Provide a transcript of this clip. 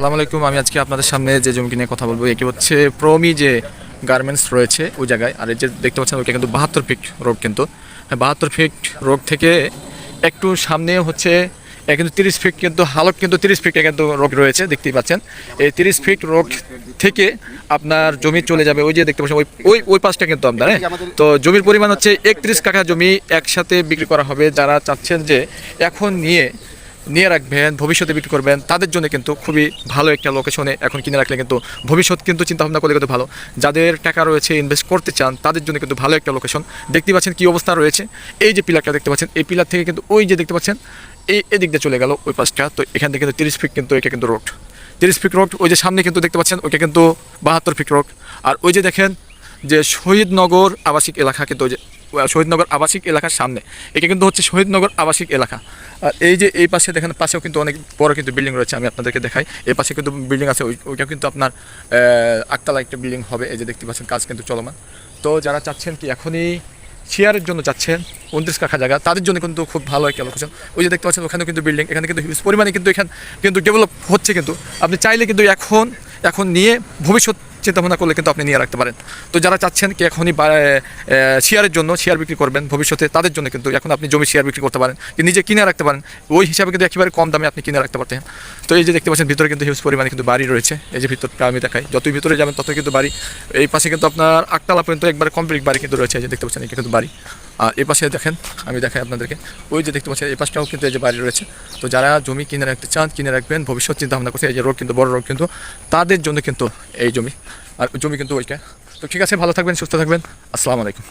আসসালামু আলাইকুম। আমি আজকে আপনাদের সামনে যে জমি নিয়ে কথা বলব, এটি হচ্ছে প্রমি যে গার্মেন্টস রয়েছে ওই জায়গায়। আর এই যে দেখতে পাচ্ছেন, ওইটা কিন্তু বাহাত্তর ফিট রোড কিন্তু। হ্যাঁ বাহাত্তর ফিট রোড থেকে একটু সামনে হচ্ছে কিন্তু তিরিশ ফিট কিন্তু, হালক কিন্তু তিরিশ ফিটে কিন্তু রোগ রয়েছে, দেখতেই পাচ্ছেন। এই তিরিশ ফিট রোগ থেকে আপনার জমি চলে যাবে, ওই যে দেখতে পাচ্ছেন, ওই ওই ওই পাশটা কিন্তু আপনার হ্যাঁ? তো জমির পরিমাণ হচ্ছে একত্রিশ কাঠা জমি একসাথে বিক্রি করা হবে। যারা চাচ্ছেন যে এখন নিয়ে নিয়ে রাখবেন, ভবিষ্যতে বিক্রি করবেন, তাদের জন্য কিন্তু খুবই ভালো একটা লোকেশনে এখন কিনে রাখলে কিন্তু ভবিষ্যৎ কিন্তু চিন্তা ভাবনা করলে কিন্তু ভালো। যাদের টাকা রয়েছে ইনভেস্ট করতে চান, তাদের জন্য কিন্তু ভালো একটা লোকেশন দেখতে পাচ্ছেন কী অবস্থা রয়েছে? এই যে পিলারটা দেখতে পাচ্ছেন, এই পিলার থেকে কিন্তু ওই যে দেখতে পাচ্ছেন, এই এদিক দিয়ে চলে গেল ওই পাশটা। তো এখান থেকে কিন্তু তিরিশ ফিট কিন্তু এটা কিন্তু রোড তিরিশ ফিট রোড ওই যে সামনে কিন্তু দেখতে পাচ্ছেন, ওইটা কিন্তু বাহাত্তর ফিট রোড আর ওই যে দেখেন যে শহীদনগর আবাসিক এলাকা কিন্তু ওই যে শহীদনগর আবাসিক এলাকার সামনে। এটা কিন্তু হচ্ছে শহীদনগর আবাসিক এলাকা। আর এই যে এই পাশে দেখেন, পাশেও কিন্তু অনেক বড় কিন্তু বিল্ডিং রয়েছে, আমি আপনাদেরকে দেখাই। এই পাশে কিন্তু বিল্ডিং আছে, ওই ওইটা কিন্তু আপনার আটতলা একটা বিল্ডিং হবে। এই যে দেখতে পাচ্ছেন, কাজ কিন্তু চলমান। তো যারা চাচ্ছেন কি এখনই শেয়ারের জন্য চাচ্ছেন উনত্রিশ কাঠা জায়গা, তাদের জন্য কিন্তু খুব ভালো একটা লোকেশন ওই যে দেখতে পাচ্ছেন ওখানে কিন্তু বিল্ডিং, এখানে কিন্তু হিউজ পরিমাণে কিন্তু এখানে কিন্তু ডেভেলপ হচ্ছে কিন্তু। আপনি চাইলে কিন্তু এখন এখন নিয়ে ভবিষ্যৎ চিন্তা ভাবনা করলে কিন্তু আপনি নিয়ে রাখতে পারেন। তো যারা চাচ্ছেন কি এখনই শেয়ারের জন্য, শেয়ার বিক্রি করবেন ভবিষ্যতে, তাদের জন্য কিন্তু এখন আপনি জমি শেয়ার বিক্রি করতে পারেন। কি নিজে কিনে রাখতে পারেন, ওই হিসাবে কিন্তু একেবারে কম দামে আপনি কিনে রাখতে পারতেন। তো এই যে দেখতে পাচ্ছেন, ভিতরে কিন্তু হিউজ পরিমাণে কিন্তু বাড়ি রয়েছে। এই যে ভিতরটা আমি দেখাই, যতই ভিতরে যাবেন ততই কিন্তু বাড়ি। এই পাশে কিন্তু আপনার আটতলা পর্যন্ত একবারে কমপ্লিট বাড়ি কিন্তু রয়েছে, এই যে দেখতে পাচ্ছেন, এটা কিন্তু বাড়ি। আর এই পাশে দেখেন, আমি দেখাই আপনাদেরকে। ওই যে দেখতে পাচ্ছেন, এই পাশটাও কিন্তু এই যে বাড়ি রয়েছে। তো যারা জমি কিনে রাখতে চান, কিনে রাখবেন, ভবিষ্যৎ চিন্তা ভাবনা করছে, এই যে রোড কিন্তু, বড় রোড কিন্তু, তাদের জন্য কিন্তু এই জমি। আর জমি কিন্তু ওইটা তো ঠিক আছে ভালো থাকবেন সুস্থ থাকবেন। আসসালামু আলাইকুম।